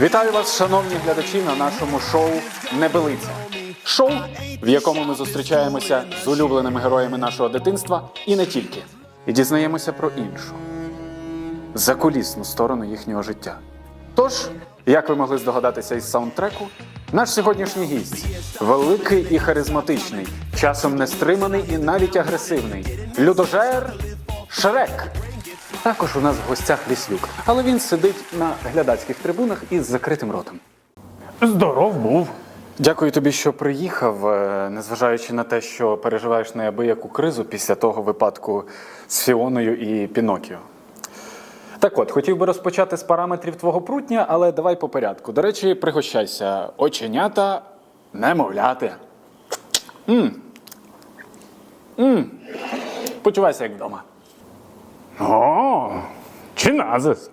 Вітаю вас, шановні глядачі, на нашому шоу Небелиця. Шоу, в якому ми зустрічаємося з улюбленими героями нашого дитинства і не тільки. І дізнаємося про іншу закулісну сторону їхнього життя. Тож, як ви могли здогадатися із саундтреку, наш сьогоднішній гість великий і харизматичний, часом нестриманий і навіть агресивний людожер Шрек. Також у нас в гостях Ліслюк, але він сидить на глядацьких трибунах із закритим ротом. Здоров був. Дякую тобі, що приїхав, е, незважаючи на те, що переживаєш неабияку кризу після того випадку з Фіоною і Пінокіо. Так от, хотів би розпочати з параметрів твого прутня, але давай по порядку. До речі, пригощайся. Оченята, немовляти. М. М. Почувайся як вдома. О, чи назис.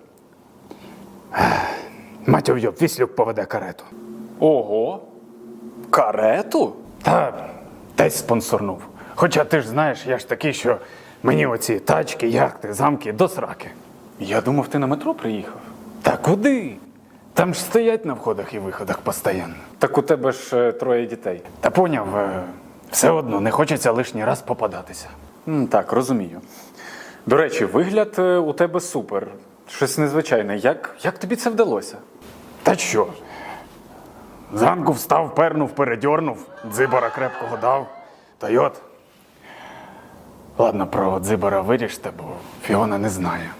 Матюв йоб, віслюк поведе карету. Ого. Карету? Та десь спонсорнув. Хоча ти ж знаєш, я ж такий, що мені оці тачки, яхти, замки до сраки. Я думав, ти на метро приїхав. Та куди? Там ж стоять на входах і виходах постійно. Так у тебе ж е, троє дітей. Та поняв, е, все одно не хочеться лишній раз попадатися. М, Так, розумію. До речі, вигляд е, у тебе супер. Щось незвичайне. Як, як тобі це вдалося? Та що? Зранку встав, пернув, передьорнув, дзибара крепкого дав. Та й от. Ладно, про дзибара виріште, бо Фіона не знає.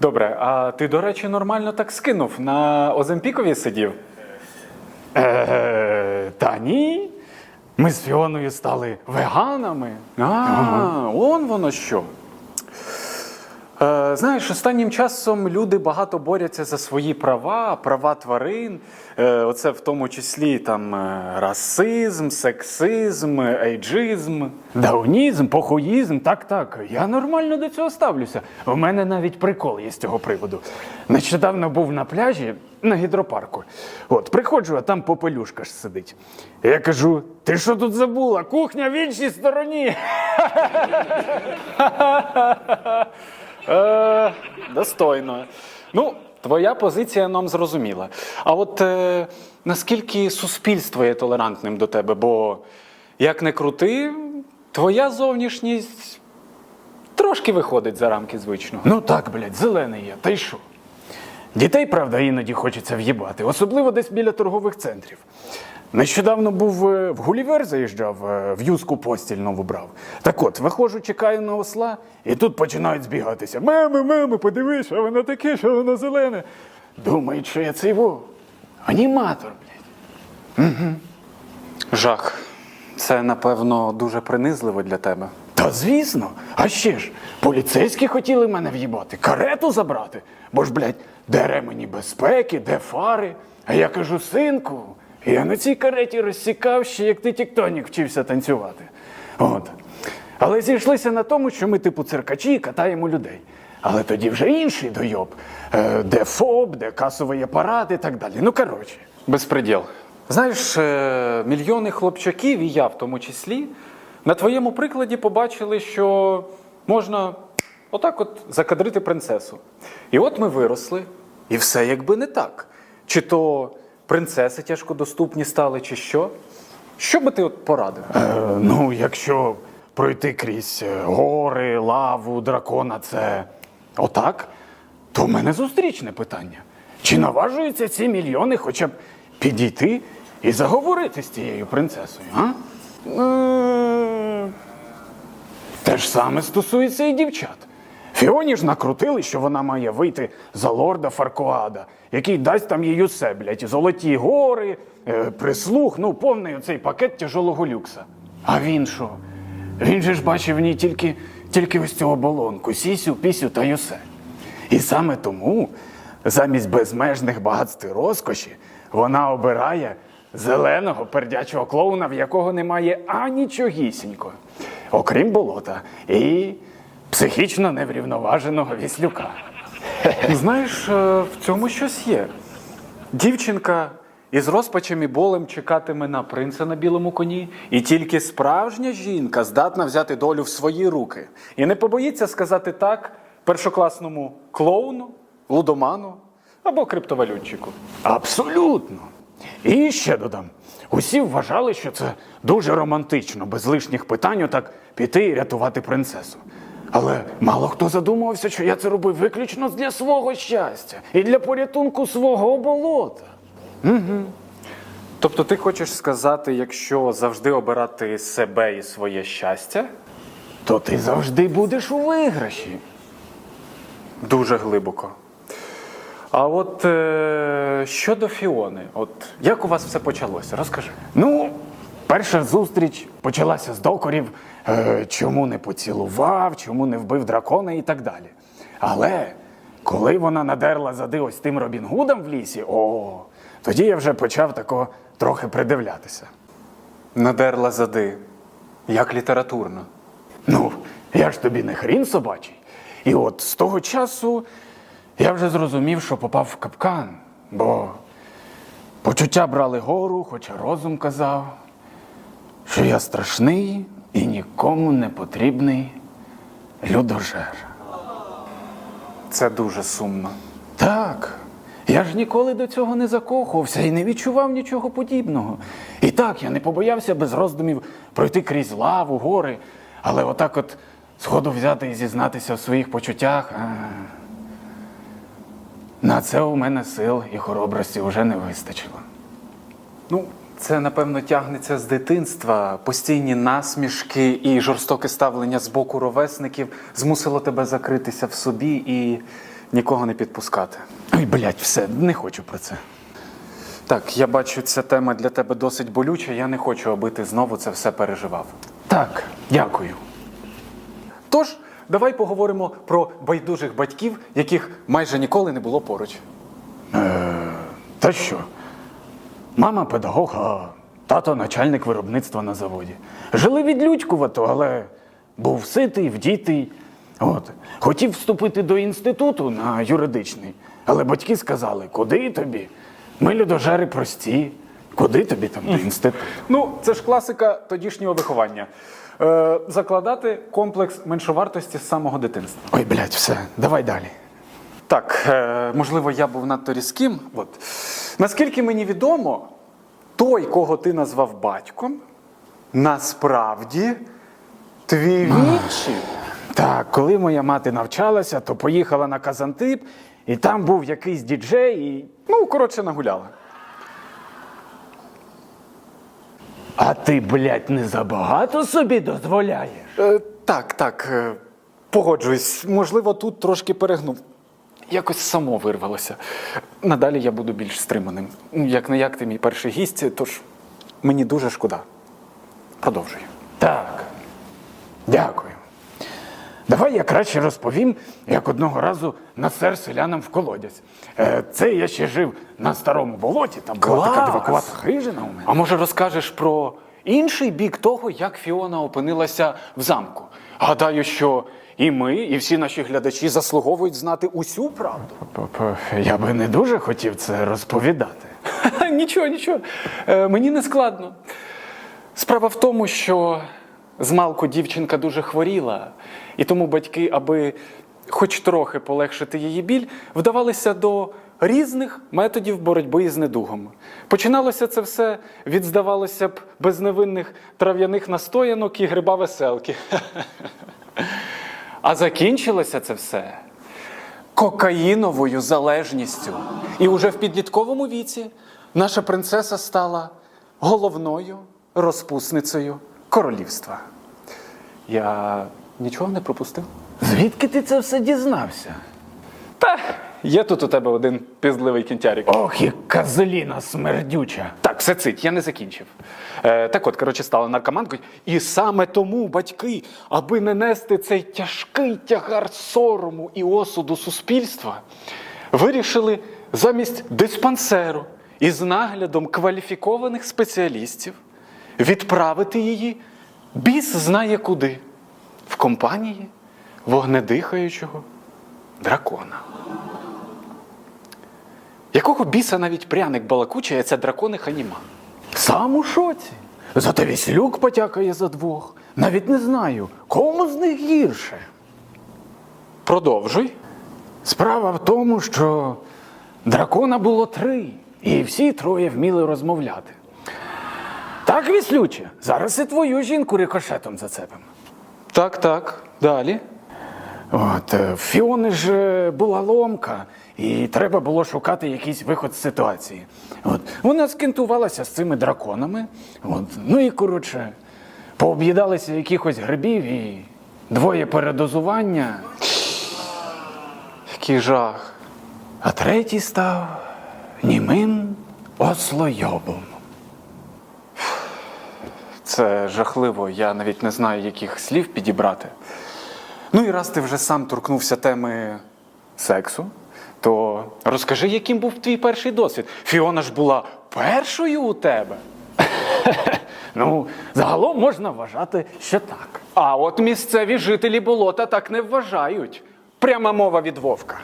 Добре, а ти, до речі, нормально так скинув. На Оземпікові сидів? Е, та ні. Ми з Фіоною стали веганами. А, он воно що. Е, знаєш, останнім часом люди багато борються за свої права, права тварин. Е, оце в тому числі там е, расизм, сексизм, ейджизм. Даунізм, похуїзм, так, так. Я нормально до цього ставлюся. У мене навіть прикол є з цього приводу. Нещодавно був на пляжі на гідропарку. От, приходжу, а там попелюшка ж сидить. Я кажу: ти що тут забула? Кухня в іншій стороні. Е, достойно. Ну, твоя позиція нам зрозуміла. А от е, наскільки суспільство є толерантним до тебе? Бо як не крути, твоя зовнішність трошки виходить за рамки звичного. Ну так, блядь, зелений я, та й що? Дітей, правда, іноді хочеться в'їбати, особливо десь біля торгових центрів. Нещодавно був е, в Гулівер заїжджав, е, в юзку постіль нову брав. Так от, виходжу, чекаю на осла, і тут починають збігатися. Мами, мами, подивись, що воно таке, що воно зелене. Думають, що я цей во. Аніматор, блядь. Жах. Це, напевно, дуже принизливо для тебе. Та звісно, а ще ж, поліцейські хотіли мене в'їбати, карету забрати. Бо ж, блядь, де ремені безпеки, де фари. А я кажу, синку, я на цій кареті розсікав ще, як ти тіктонік вчився танцювати. От. Але зійшлися на тому, що ми, типу, циркачі, катаємо людей. Але тоді вже інший дойоб, е, де ФОБ, де касовий апарат і так далі. Ну, коротше. Безпреділ. Знаєш, е, мільйони хлопчаків, і я в тому числі, на твоєму прикладі побачили, що можна отак от закадрити принцесу. І от ми виросли, і все якби не так. Чи то принцеси тяжкодоступні стали, чи що? Що би ти от порадив? Е, ну, якщо пройти крізь е, гори, лаву, дракона, це отак, то в мене зустрічне питання. Чи наважуються ці мільйони хоча б підійти і заговорити з цією принцесою? А? Е, Те ж саме стосується і дівчат. Фіоні ж накрутили, що вона має вийти за лорда Фаркоада, який дасть там їй усе, блядь, золоті гори, е, прислуг, ну, повний оцей пакет тяжолого люкса. А він що? Він же ж бачив в ній тільки, тільки ось цю оболонку, сісю, пісю та й усе. І саме тому, замість безмежних багатств і розкоші, вона обирає зеленого пердячого клоуна, в якого немає анічогісінько, окрім болота, і психічно неврівноваженого віслюка. Знаєш, е, в цьому щось є. Дівчинка із розпачем і болем чекатиме на принца на білому коні, і тільки справжня жінка здатна взяти долю в свої руки і не побоїться сказати так першокласному клоуну лудоману або криптовалютчику. Абсолютно. І ще додам: усі вважали, що це дуже романтично, без лишніх питань отак піти і рятувати принцесу. Але мало хто задумувався, що я це робив виключно для свого щастя і для порятунку свого болота. Тобто ти хочеш сказати, якщо завжди обирати себе і своє щастя? То ти завжди будеш у виграші. Дуже глибоко. А от е, щодо Фіони, от як у вас все почалося? Розкажи. Ну, перша зустріч почалася з докорів, е, чому не поцілував, чому не вбив дракона і так далі. Але коли вона надерла зади ось тим Робін Гудом в лісі, о, тоді я вже почав тако трохи придивлятися. Надерла зади. Як літературно. Ну, я ж тобі не хрін собачий. І от з того часу я вже зрозумів, що попав в капкан, бо почуття брали гору, хоча розум казав, що я страшний і нікому не потрібний людожер. Це дуже сумно. Так, я ж ніколи до цього не закохувався і не відчував нічого подібного. І так, я не побоявся без роздумів пройти крізь лаву, гори, але отак от сходу взяти і зізнатися в своїх почуттях. А... На це у мене сил і хоробрості вже не вистачило. Ну, це напевно тягнеться з дитинства. Постійні насмішки і жорстоке ставлення з боку ровесників змусило тебе закритися в собі і нікого не підпускати. Ой, блядь, все, не хочу про це. Так, я бачу, ця тема для тебе досить болюча. Я не хочу, аби ти знову це все переживав. Так, дякую. Тож, давай поговоримо про байдужих батьків, яких майже ніколи не було поруч. Та що? Мама педагог, а тато начальник виробництва на заводі. Жили відлюдькувато, але був ситий, вдітий. От. Хотів вступити до інституту на юридичний, але батьки сказали, куди тобі? Ми людожери прості. Куди тобі там до інституту? Ну, це ж класика тодішнього виховання. Е, закладати комплекс меншовартості з самого дитинства. Ой, блядь, все, давай далі. Так, е, можливо, я був надто різким. От. Наскільки мені відомо, той, кого ти назвав батьком, насправді твій відчим. Так, коли моя мати навчалася, то поїхала на Казантип, і там був якийсь діджей, і Ну, коротше, нагуляла. А ти, блядь, не забагато собі дозволяєш? Е, так, так, е, погоджуюсь. Можливо, тут трошки перегнув. Якось само вирвалося. Надалі я буду більш стриманим. Ну, Як не як ти мій перший гість, тож мені дуже шкода. Продовжуй. Так. Дякую. Давай я краще розповім, як одного разу насер селянам в колодязь. Е, це я ще жив на старому болоті, там була така Клас! дивакувата хижина у мене. А може розкажеш про інший бік того, як Фіона опинилася в замку? Гадаю, що і ми, і всі наші глядачі заслуговують знати усю правду. Я би не дуже хотів це розповідати. Нічого, нічого. Е, мені не складно. Справа в тому, що змалку дівчинка дуже хворіла, і тому батьки, аби хоч трохи полегшити її біль, вдавалися до різних методів боротьби із недугом. Починалося це все від, здавалося б, безневинних трав'яних настоянок і гриба веселки. А закінчилося це все кокаїновою залежністю. І уже в підлітковому віці наша принцеса стала головною розпусницею королівства. Я нічого не пропустив. Звідки ти це все дізнався? Є тут у тебе один піздливий кінтярик. Ох, і козліна смердюча. Так, все цить, я не закінчив. Е, так от, коротше, стала наркоманкою. І саме тому батьки, аби не нести цей тяжкий тягар сорому і осуду суспільства, вирішили замість диспансеру із наглядом кваліфікованих спеціалістів відправити її біс знає куди в компанії вогнедихаючого дракона. Якого біса навіть пряник балакучий, а це дракони ханіма? Сам у шоці. Зате весь люк потякає за двох. Навіть не знаю, кому з них гірше. Продовжуй. Справа в тому, що дракона було три, і всі троє вміли розмовляти. Так, віслюче, зараз і твою жінку рикошетом зацепимо. Так, так. Далі. От, е, в Фіони ж е, була ломка, і треба було шукати якийсь виход з ситуації. От, вона скентувалася з цими драконами. От, ну і коротше, пооб'їдалися якихось грибів і двоє передозування, Який жах. а третій став німим ослойобом. Це жахливо, я навіть не знаю, яких слів підібрати. Ну і раз ти вже сам торкнувся теми сексу, то розкажи, яким був твій перший досвід. Фіона ж була першою у тебе. Ну, загалом можна вважати, що так. А от місцеві жителі болота так не вважають. Пряма мова від вовка.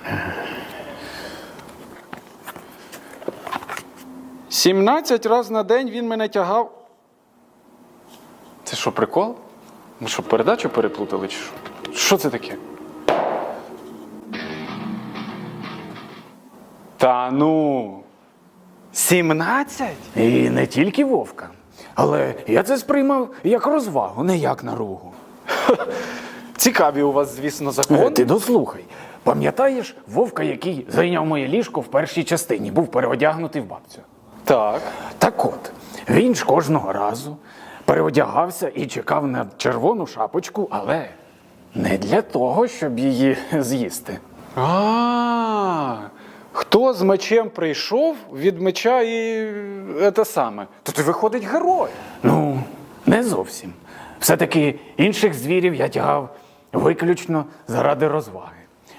Сімнадцять разів на день він мене тягав. Це що, прикол? Ми що, передачу переплутали? Чи що? Що це таке? Та ну. Сімнадцять? І не тільки вовка. Але я це сприймав як розвагу, не як наругу. Цікаві у вас, звісно, Е, закони. Ти дослухай. Пам'ятаєш вовка, який зайняв моє ліжко в першій частині, був переодягнутий в бабцю? Так. Так от, він ж кожного разу переодягався і чекав на червону шапочку, але не для того, щоб її з'їсти. А, хто з мечем прийшов від меча і е, те саме. То ти виходить герой. Ну, не зовсім. Все-таки інших звірів я тягав виключно заради розваги.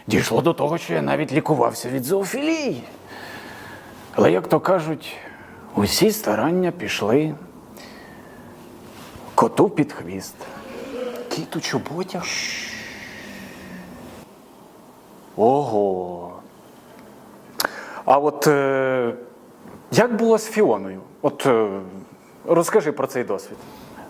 Дійшло до того, що я навіть лікувався від зоофілії. Але, як то кажуть, усі старання пішли коту під хвіст. Кіт у чоботях. Ого. А от е, як було з Фіоною? От е, розкажи про цей досвід.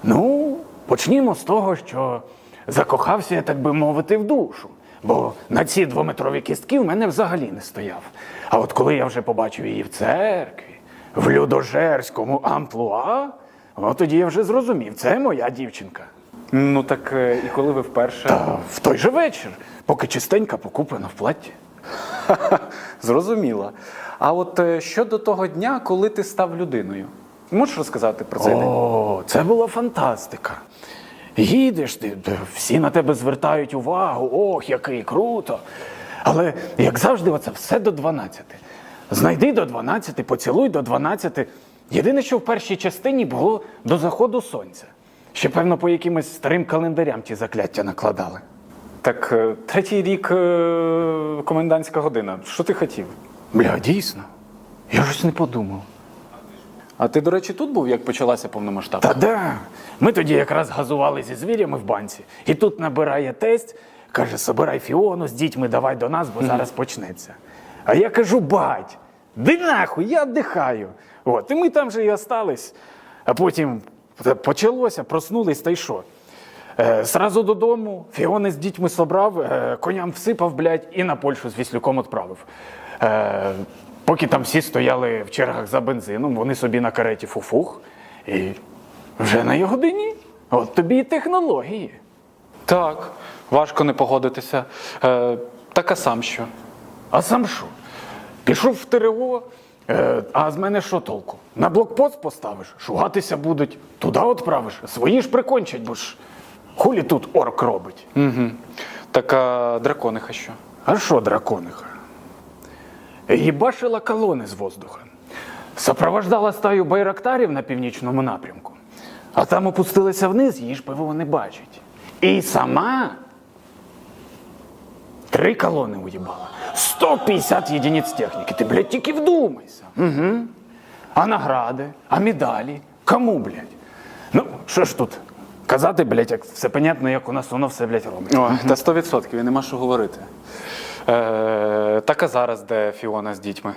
Ну, почнімо з того, що закохався я, так би мовити, в душу. Бо на ці двометрові кістки в мене взагалі не стояв. А от коли я вже побачив її в церкві, в людожерському амплуа, от тоді я вже зрозумів, це моя дівчинка. Ну так е, і коли ви вперше. А в той же вечір, поки чистенька покуплена в платі. Зрозуміло. А от е, щодо того дня, коли ти став людиною, можеш розказати про цей день? О, це була фантастика. Їдеш, ти, всі на тебе звертають увагу, ох, який круто. Але, як завжди, оце все до 12. Знайди до 12, поцілуй до 12. Єдине, що в першій частині було до заходу сонця. Ще, певно, по якимось старим календарям ті закляття накладали. Так, е, третій рік е, комендантська година. Що ти хотів? Бля, дійсно. Я щось не подумав. А ти, до речі, тут був, як почалася повномасштабка? Та да. Ми тоді якраз газували зі звірями в банці, і тут набирає тесть, каже: собирай фіону з дітьми, давай до нас, бо зараз почнеться. А я кажу, бать, де нахуй, я віддихаю. От, і ми там же і остались. А потім почалося, проснулись, та й що? Е, Сразу додому, фіони з дітьми собрав, е, коням всипав, блядь, і на Польщу з Віслюком відправив. Е, поки там всі стояли в чергах за бензином, вони собі на кареті фуфух, і вже на його годині. От тобі і технології. Так, важко не погодитися. Е, так а сам що? А сам що? Пішов в ТРО, е, а з мене що толку? На блокпост поставиш, шугатися будуть, туди відправиш. Свої ж прикончать, бо ж хулі тут орк робить. Угу. Так а дракониха що? А що дракониха? Їбашила колони з воздуха. Сопровождала стаю байрактарів на північному напрямку, а там опустилися вниз, її ж ПВО не бачить. І сама три колони уїбала. 150 єдиниць техніки. Ти, блядь, тільки вдумайся. Угу. А награди, а медалі? Кому, блядь? Ну, що ж тут? Казати, блядь, як все понятно, як у нас воно все, блядь, робить. О, та 100% і нема що говорити. Е, так а зараз де Фіона з дітьми?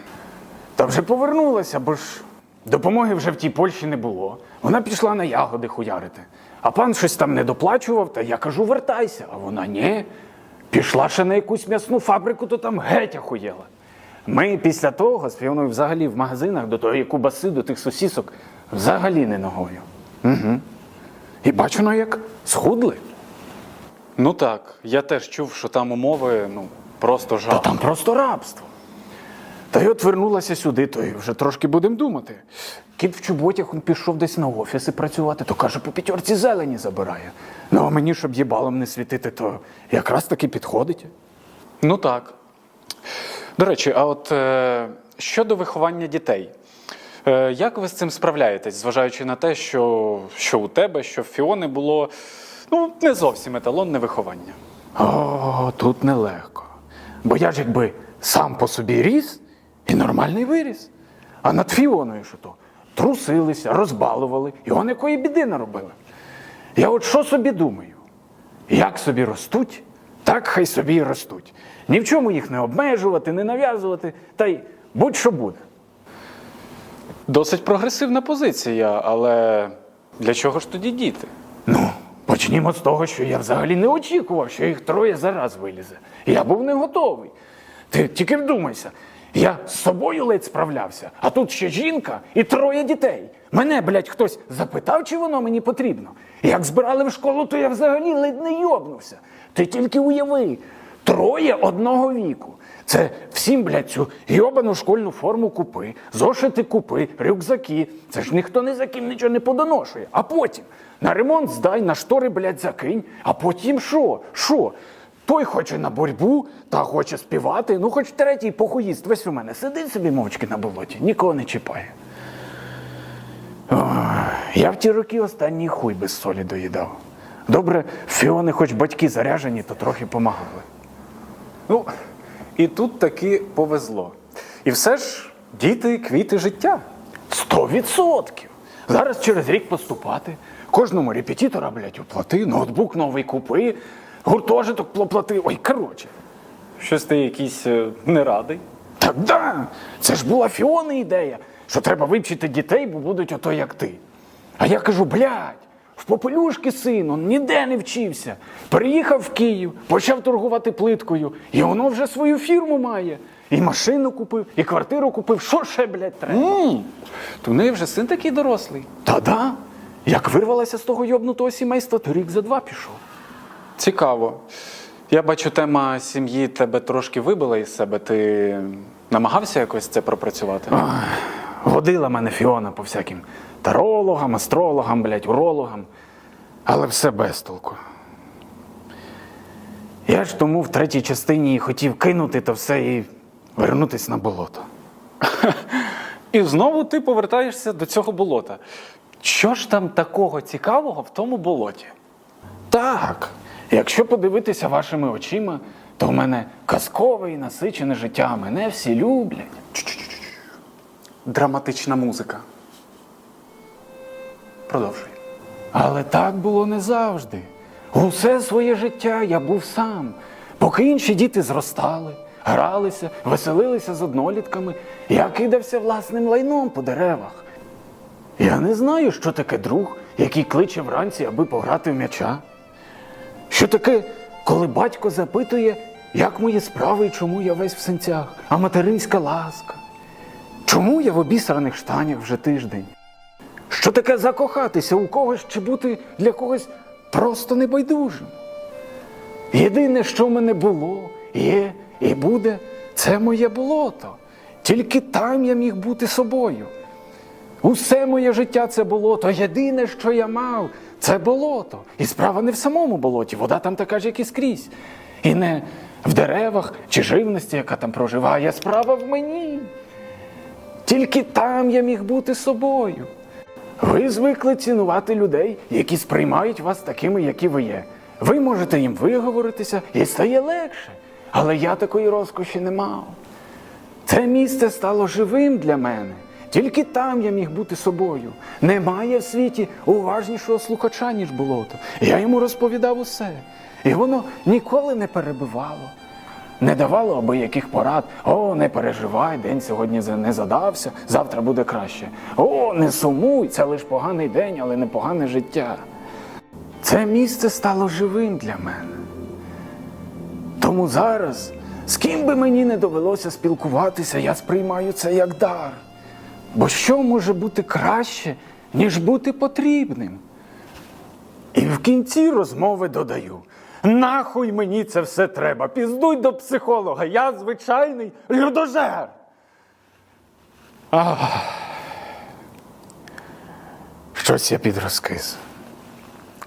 Та вже повернулася, бо ж допомоги вже в тій Польщі не було. Вона пішла на ягоди хуярити. А пан щось там не доплачував, та я кажу, вертайся. А вона ні. Пішла ще на якусь м'ясну фабрику, то там геть охуєла. Ми після того з Фіоною взагалі в магазинах до тої кубаси, до тих сосісок взагалі не ногою. Угу. І бачу, ну як схудли. Ну так, я теж чув, що там умови ну, просто Та жах. там просто рабство. Та й от вернулася сюди, то й вже трошки будемо думати. Кіт в чоботях пішов десь на офіси працювати, то каже, по п'ятерці зелені забирає. Ну а мені, щоб їбалом не світити, то якраз таки підходить. Ну так. До речі, а от е, щодо виховання дітей, як ви з цим справляєтесь, зважаючи на те, що, що у тебе, що в Фіони було ну, не зовсім еталонне виховання? О, тут нелегко. Бо я ж якби сам по собі ріс і нормальний виріс. А над Фіоною що то? Трусилися, розбалували, і вони якої біди наробили. Я от що собі думаю? Як собі ростуть, так хай собі і ростуть. Ні в чому їх не обмежувати, не нав'язувати, та й будь-що буде. Досить прогресивна позиція, але для чого ж тоді діти? Ну, почнімо з того, що я взагалі не очікував, що їх троє зараз вилізе. Я був не готовий. Ти тільки вдумайся, я з собою ледь справлявся, а тут ще жінка і троє дітей. Мене, блядь, хтось запитав, чи воно мені потрібно. Як збирали в школу, то я взагалі ледь не йобнувся. Ти тільки уяви, троє одного віку. Це всім, блядь, цю йобану школьну форму купи, зошити купи, рюкзаки. Це ж ніхто ні за ким нічого не подоношує. А потім на ремонт здай, на штори, блядь, закинь, а потім що? Що? Той хоче на боротьбу, та хоче співати, ну хоч третій похуїст весь у мене сидить собі мовчки на болоті, нікого не чіпає. Ой, я в ті роки останній хуй без солі доїдав. Добре, Фіони хоч батьки заряжені, то трохи помагали. Ну, і тут таки повезло. І все ж діти квіти життя. Сто відсотків. Зараз через рік поступати. Кожному репетитора, блядь, оплати, ноутбук новий купи, гуртожиток плоплати. Ой, коротше. Щось ти якийсь е, не радий. Так да, це ж була Фіони ідея, що треба вивчити дітей, бо будуть ото як ти. А я кажу, блядь, в попелюшки син, он ніде не вчився. Переїхав в Київ, почав торгувати плиткою, і воно вже свою фірму має. І машину купив, і квартиру купив. Що ще, блядь, треба? м То в неї вже син такий дорослий. Та да. Як вирвалася з того йобнутого сімейства, то рік за два пішов. Цікаво. Я бачу, тема сім'ї тебе трошки вибила із себе. Ти намагався якось це пропрацювати? Водила мене Фіона по всяким тарологам, астрологам, блядь, урологам. Але все без толку. Я ж тому в третій частині і хотів кинути то все і вернутись на болото. І знову ти повертаєшся до цього болота. Що ж там такого цікавого в тому болоті? Так, якщо подивитися вашими очима, то в мене казкове і насичене життя, мене всі люблять. Драматична музика. Продовжуй. Але так було не завжди. Усе своє життя я був сам. Поки інші діти зростали, гралися, веселилися з однолітками, я кидався власним лайном по деревах. Я не знаю, що таке друг, який кличе вранці, аби пограти в м'яча. Що таке, коли батько запитує, як мої справи і чому я весь в синцях, а материнська ласка. Чому я в обісраних штанях вже тиждень? Що таке закохатися у когось чи бути для когось просто небайдужим? Єдине, що в мене було, є і буде, це моє болото. Тільки там я міг бути собою. Усе моє життя це болото. Єдине, що я мав, це болото. І справа не в самому болоті, вода там така ж, як і скрізь. І не в деревах чи живності, яка там проживає, справа в мені. Тільки там я міг бути собою. Ви звикли цінувати людей, які сприймають вас такими, які ви є. Ви можете їм виговоритися і стає легше. Але я такої розкоші не мав. Це місце стало живим для мене. Тільки там я міг бути собою. Немає в світі уважнішого слухача, ніж болото. Я йому розповідав усе. І воно ніколи не перебивало. Не давало аби яких порад. О, не переживай, день сьогодні не задався, завтра буде краще. О, не сумуй, це лише поганий день, але не погане життя. Це місце стало живим для мене. Тому зараз, з ким би мені не довелося спілкуватися, я сприймаю це як дар. Бо що може бути краще, ніж бути потрібним? І в кінці розмови додаю: нахуй мені це все треба. Піздуй до психолога, я звичайний людожер. Ах. Щось я підрозкис.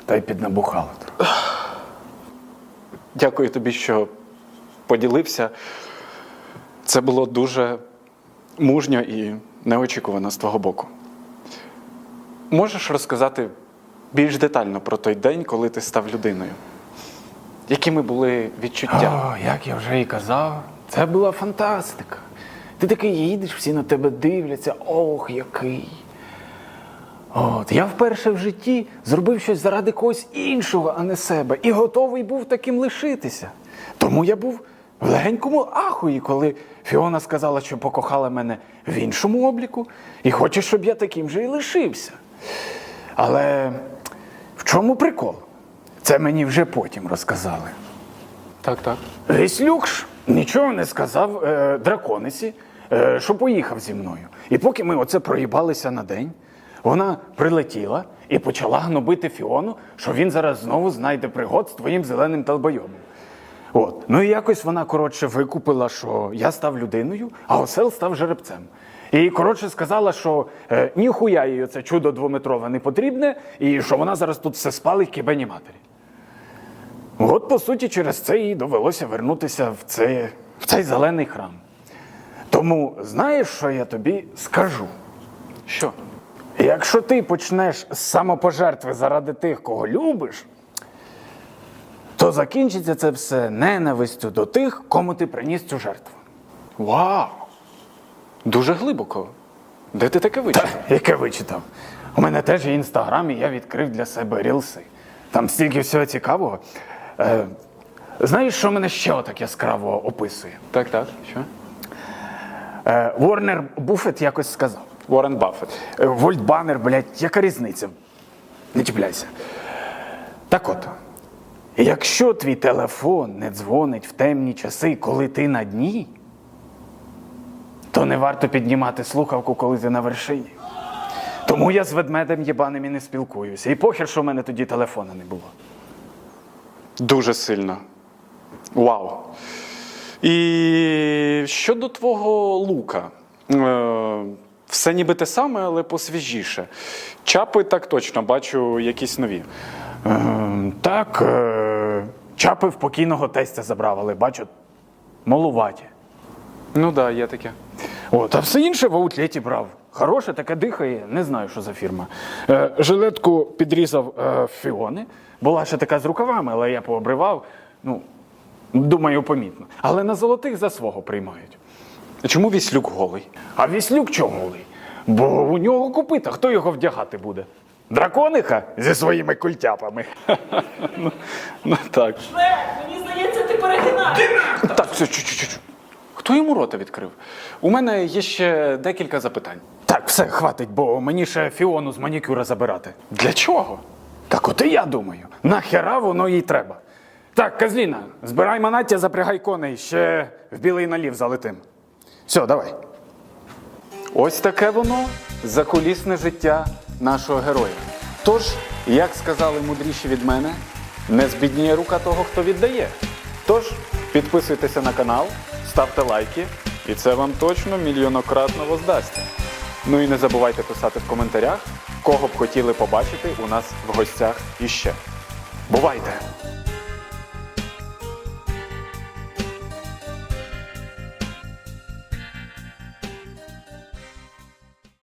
Та й піднабухало. Дякую тобі, що поділився. Це було дуже мужньо і неочікувано з твого боку. Можеш розказати більш детально про той день, коли ти став людиною? Якими були відчуття? О, як я вже і казав, це була фантастика. Ти такий їдеш, всі на тебе дивляться, ох, який. От, я вперше в житті зробив щось заради когось іншого, а не себе, і готовий був таким лишитися. Тому я був в легенькому ахуї, коли Фіона сказала, що покохала мене в іншому обліку, і хоче, щоб я таким же і лишився. Але в чому прикол? Це мені вже потім розказали. Так, так. Гислюк ж нічого не сказав е, драконисі, е, що поїхав зі мною. І поки ми оце проїбалися на день, вона прилетіла і почала гнобити Фіону, що він зараз знову знайде пригод з твоїм зеленим толбойобом. От. Ну і якось вона коротше викупила, що я став людиною, а осел став жеребцем. І коротше сказала, що е, ніхуя їй це чудо двометрове не потрібне, і що вона зараз тут все спалить кибені матері. От, по суті, через це їй довелося вернутися в цей, в цей зелений храм. Тому знаєш, що я тобі скажу? Що? Якщо ти почнеш з самопожертви заради тих, кого любиш, то закінчиться це все ненавистю до тих, кому ти приніс цю жертву. Вау! Дуже глибоко. Де ти таке вичив? Яке вичитав? У мене теж є інстаграм, і я відкрив для себе рілси. Там стільки всього цікавого. Е, знаєш, що мене ще отак яскраво описує? Так, так. Що? Е, Ворнер Буфет якось сказав. Уоррен Баффет. Е, Вольтбанер, блядь, яка різниця? Не чіпляйся. Так от, якщо твій телефон не дзвонить в темні часи, коли ти на дні, то не варто піднімати слухавку, коли ти на вершині. Тому я з ведмедем єбаним і не спілкуюся. І похер, що в мене тоді телефона не було. Дуже сильно. Вау. І щодо твого лука. Е, все ніби те саме, але посвіжіше. Чапи так точно бачу якісь нові. Ем, так, е, чапи в покійного тестя забрав, але бачу, малуваті. Ну так, да, є таке. От, а все інше в аутлеті брав. Хороше, таке дихає, не знаю, що за фірма. Е, жилетку підрізав е, фіони. Була ще така з рукавами, але я пообривав. Ну, думаю, помітно. Але на золотих за свого приймають. Чому віслюк голий? А віслюк чого голий? Бо у нього копита, хто його вдягати буде? Дракониха зі своїми культяпами. Ну так. Швед, мені здається, ти перегинаєш. Так, все, чу чу чу Хто йому рота відкрив? У мене є ще декілька запитань. Так, все, хватить, бо мені ще фіону з манікюра забирати. Для чого? Так от і я думаю, нахера воно їй треба. Так, Казліна, збирай манаття, запрягай коней, ще в білий налів залетим. Все, давай. Ось таке воно закулісне життя нашого героя. Тож, як сказали мудріші від мене, не збідніє рука того, хто віддає. Тож, підписуйтеся на канал, ставте лайки, і це вам точно мільйонократно воздасться. Ну і не забувайте писати в коментарях, кого б хотіли побачити у нас в гостях іще. Бувайте!